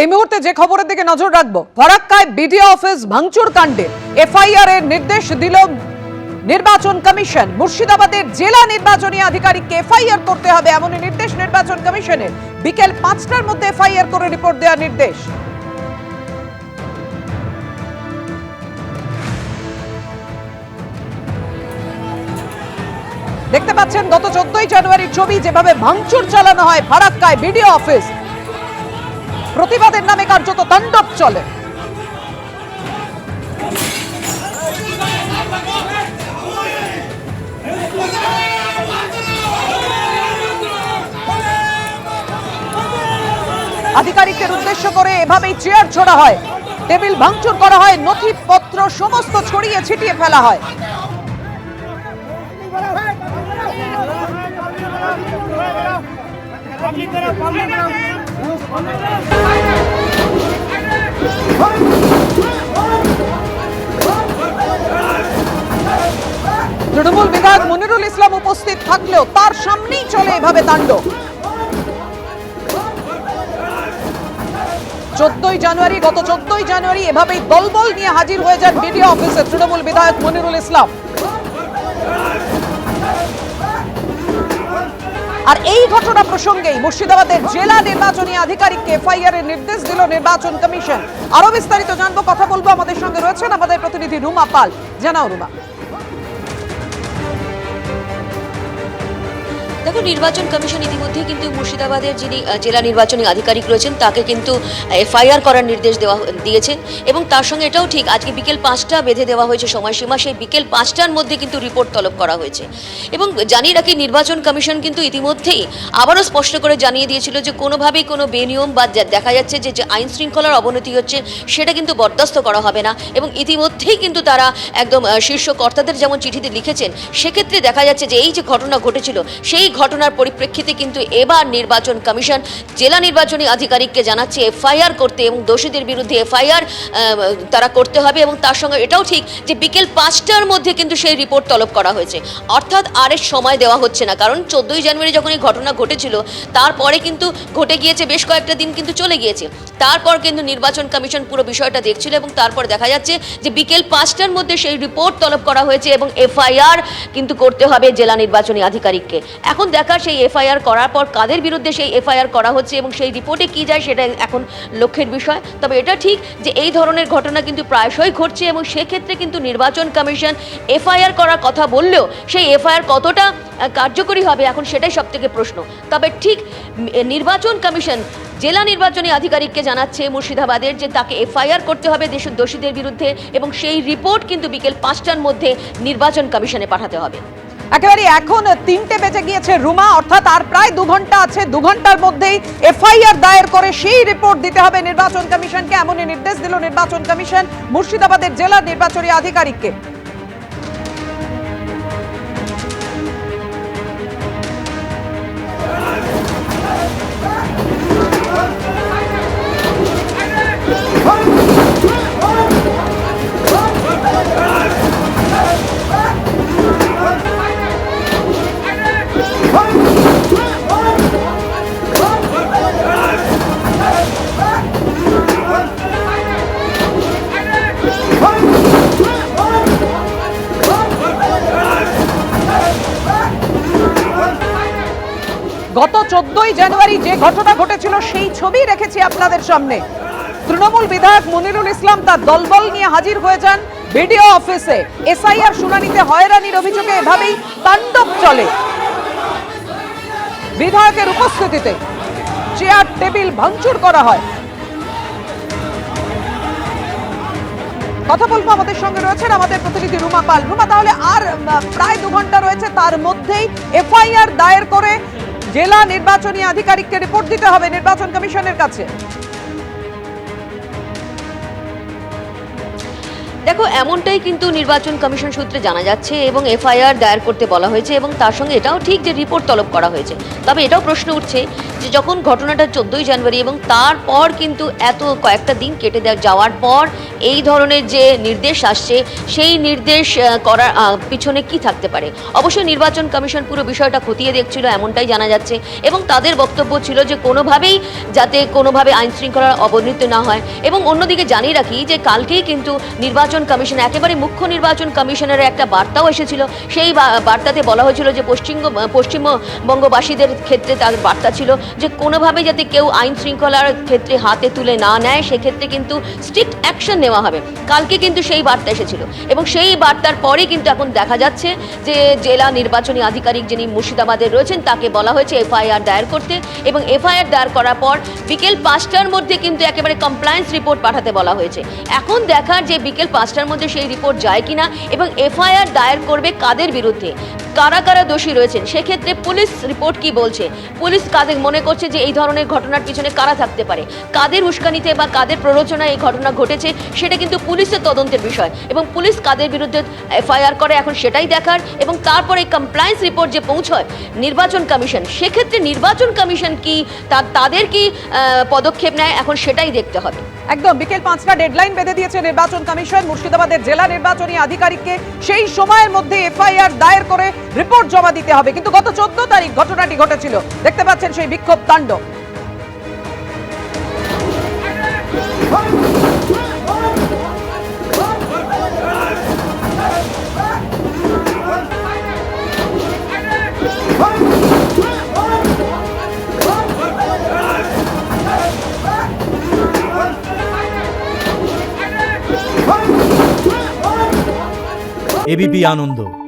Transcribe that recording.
এই মুহূর্তে যে খবরের দিকে নজর রাখব, ফরাক্কায় বিডিও অফিস ভাঙচুর কাণ্ডে। এফআইআর এর নির্দেশ দিল নির্বাচন কমিশন। মুর্শিদাবাদের জেলা নির্বাচনী আধিকারিককে এফআইআর করতে হবে এমনই নির্দেশ নির্বাচন কমিশনের। বিকেল পাঁচটার মধ্যে এফআইআর করে রিপোর্ট দেওয়ার নির্দেশ। দেখতে পাচ্ছেন, গত চোদ্দই জানুয়ারির ছবি যেভাবে ভাঙচুর চালানো হয় ফারাক্কায় বিডিও অফিস। প্রতিবাদের নামে কার্যত তাণ্ডব চলে। আধিকারিকদের উদ্দেশ্য করে এভাবেই চেয়ার ছোড়া হয়। টেবিল ভাঙচুর করা হয়, নথিপত্র সমস্ত ছড়িয়ে ছিটিয়ে ফেলা হয়। পাবলিক তৃণমূল বিধায়ক মনিরুল ইসলাম উপস্থিত থাকলেও তার সামনেই চলে এভাবে তাণ্ডব চোদ্দই জানুয়ারি, গত চোদ্দই জানুয়ারি এভাবেই দলবল নিয়ে হাজির হয়ে যান বিডিও অফিসে তৃণমূল বিধায়ক মনিরুল ইসলাম। আর এই ঘটনা প্রসঙ্গেই মুর্শিদাবাদের জেলা নির্বাচনী আধিকারিককে এফআইআর এর নির্দেশ দিল নির্বাচন কমিশন। আরও বিস্তারিত জানব, কথা বলব আমাদের সঙ্গে রয়েছেন আমাদের প্রতিনিধি রুমা পাল। জানাও রুমা। দেখো নির্বাচন কমিশন ইতিমধ্যে কিন্তু মুর্শিদাবাদের যিনি জেলা নির্বাচনী আধিকারিক রয়েছেন, তাকে কিন্তু এফআইআর করার নির্দেশ দেওয়া হ- দিয়েছে এবং তার সঙ্গে এটাও ঠিক, আজকে বিকেল পাঁচটা বেঁধে দেওয়া হয়েছে সময়সীমা, সেই বিকেল পাঁচটার মধ্যে কিন্তু রিপোর্ট তলব করা হয়েছে। এবং জানিয়ে রাখি, নির্বাচন কমিশন কিন্তু ইতিমধ্যেই আবারও স্পষ্ট করে জানিয়ে দিয়েছিল যে কোনোভাবেই কোনো বেনিয়ম বা দেখা যাচ্ছে যে যে আইন শৃঙ্খলার অবনতি হচ্ছে, সেটা কিন্তু বরদাস্ত করা হবে না এবং ইতিমধ্যেই কিন্তু তারা একদম শীর্ষ কর্তাদের যেমন চিঠিতে লিখেছেন, সেক্ষেত্রে দেখা যাচ্ছে যে এই যে ঘটনা ঘটেছিল, সেই ঘটনার পরিপ্রেক্ষিতে কিন্তু এবার নির্বাচন কমিশন জেলা নির্বাচনী আধিকারিককে জানাচ্ছে, এফআইআর করতে এবং দোষীদের বিরুদ্ধে এফআইআর তারা করতে হবে এবং তার সঙ্গে এটাও ঠিক যে বিকেল পাঁচটার মধ্যে কিন্তু সেই রিপোর্ট তলব করা হয়েছে। অর্থাৎ আর সময় দেওয়া হচ্ছে না, কারণ চোদ্দোই জানুয়ারি যখন এই ঘটনা ঘটেছিল, তারপরে কিন্তু ঘটে গিয়েছে বেশ কয়েকটা দিন কিন্তু চলে গিয়েছে। তারপর কিন্তু নির্বাচন কমিশন পুরো বিষয়টা দেখছিল এবং তারপর দেখা যাচ্ছে যে বিকেল পাঁচটার মধ্যে সেই রিপোর্ট তলব করা হয়েছে এবং এফআইআর কিন্তু করতে হবে জেলা নির্বাচনী আধিকারিককে। এখন দেখার সেই এফআইআর করার পর কাদের বিরুদ্ধে সেই এফআইআর করা হচ্ছে এবং সেই রিপোর্টে কি যায় সেটা এখন লক্ষ্যের বিষয়। তবে এটা ঠিক যে এই ধরনের ঘটনা কিন্তু প্রায়শই ঘটছে এবং সেক্ষেত্রে কিন্তু নির্বাচন কমিশন এফআইআর করার কথা বললেও সেই এফআইআর কতটা কার্যকরী হবে এখন সেটাই সব থেকে প্রশ্ন। তবে ঠিক নির্বাচন কমিশন জেলা নির্বাচনী আধিকারিককে জানাচ্ছে মুর্শিদাবাদের যে তাকে এফআইআর করতে হবে দেশের দোষীদের বিরুদ্ধে এবং সেই রিপোর্ট কিন্তু বিকেল পাঁচটার মধ্যে নির্বাচন কমিশনে পাঠাতে হবে। একেবারে এখন তিনটে বেজে গিয়েছে রুমা, অর্থাৎ আর প্রায় দু ঘণ্টা আছে, দু ঘণ্টার মধ্যেই এফআইআর দায়ের করে সেই রিপোর্ট দিতে হবে নির্বাচন কমিশনকে। এমনই নির্দেশ দিল নির্বাচন কমিশন মুর্শিদাবাদের জেলা নির্বাচনী আধিকারিককে। গত চোদ্দই জানুয়ারি যে ঘটনা ঘটেছিল, সেই ছবি রেখেছি আপনাদের সামনে। তৃণমূল বিধায়ক মনিরুল ইসলাম তার দলবল নিয়ে হাজির হয়ে যান বিডিও অফিসে। এসআইআর শুনানিতে হয়রানির অভিযোগে এভাবেই তাণ্ডব চলে। বিধায়কের উপস্থিতিতে চেয়ার, টেবিল ভাঙচুর করা হয়। কথা বলব আমাদের সঙ্গে রয়েছেন আমাদের প্রতিনিধি রুমা পাল। রুমা, তাহলে আর প্রায় দু ঘণ্টা রয়েছে, তার মধ্যেই এফআইআর দায়ের করে জেলা নির্বাচনী আধিকারিককে রিপোর্ট দিতে হবে নির্বাচন কমিশনের কাছে। দেখো, এমনটাই কিন্তু নির্বাচন কমিশন সূত্রে জানা যাচ্ছে এবং এফআইআর দায়ের করতে বলা হয়েছে এবং তার সঙ্গে এটাও ঠিক যে রিপোর্ট তলব করা হয়েছে। তবে এটাও প্রশ্ন উঠছে যে যখন ঘটনাটা চোদ্দোই জানুয়ারি এবং তারপর কিন্তু এত কয়েকটা দিন কেটে দেওয়া যাওয়ার পর এই ধরনের যে নির্দেশ আসছে, সেই নির্দেশ করার পিছনে কি থাকতে পারে? অবশ্যই নির্বাচন কমিশন পুরো বিষয়টা খতিয়ে দেখছিল, এমনটাই জানা যাচ্ছে এবং তাদের বক্তব্য ছিল যে কোনোভাবেই যাতে কোনোভাবে আইন শৃঙ্খলার অবনতি না হয়। এবং অন্যদিকে জানিয়ে রাখি যে কালকেই কিন্তু নির্বাচন কমিশন, একেবারে মুখ্য নির্বাচন কমিশনের একটা বার্তাও এসেছিল। সেই বার্তাতে বলা হয়েছিল যে পশ্চিম, পশ্চিমবঙ্গবাসীদের ক্ষেত্রে তার বার্তা ছিল যে কোনোভাবে যাতে কেউ আইন শৃঙ্খলার ক্ষেত্রে হাতে তুলে না নেয়, সেক্ষেত্রে কিন্তু স্ট্রিক্ট অ্যাকশন নেওয়া হবে। কালকে কিন্তু সেই বার্তা এসেছিল। এবং সেই বার্তার পরে কিন্তু এখন দেখা যাচ্ছে যে জেলা নির্বাচনী আধিকারিক যিনি মুর্শিদাবাদে রয়েছেন, তাকে বলা হয়েছে এফআইআর দায়ের করতে। এবং এফআইআর দায়ের করার পর বিকেল পাঁচটার মধ্যে কিন্তু একেবারে কমপ্লায়েন্স রিপোর্ট পাঠাতে বলা হয়েছে। এখন দেখার যে বিকেল পাঁচটার মধ্যে সেই রিপোর্ট যায় কিনা এবং এফআইআর দায়ের করবে কাদের বিরুদ্ধে? কারা কারা দোষী রয়েছেন। সেক্ষেত্রে পুলিশ রিপোর্ট কি বলছে? পুলিশ কাদের মনে করছে যে এই ধরনের ঘটনার পিছনে কারা থাকতে পারে? কাদের উস্কানিতে বা কাদের প্ররোচনায় এই ঘটনা ঘটেছে, সেটা কিন্তু পুলিশের তদন্তের বিষয় এবং পুলিশ কাদের বিরুদ্ধে এফআইআর করে এখন সেটাই দেখার এবং তারপরে কমপ্লায়েন্স রিপোর্ট যে পৌঁছয়, নির্বাচন কমিশন, সেক্ষেত্রে নির্বাচন কমিশন কি তা- তাদের কি পদক্ষেপ নেয়? এখন সেটাই দেখতে হবে। একদম, বিকেল পাঁচটা ডেডলাইন বেঁধে দিয়েছে নির্বাচন কমিশন। মুর্শিদাবাদের জেলা নির্বাচনী আধিকারিককে সেই সময়ের মধ্যে এফআইআর দায়ের করে রিপোর্ট জমা দিতে হবে। কিন্তু গত চোদ্দ তারিখ ঘটনাটি ঘটেছিল। দেখতে পাচ্ছেন সেই বিক্ষোভ তাণ্ডব এবিপি আনন্দ।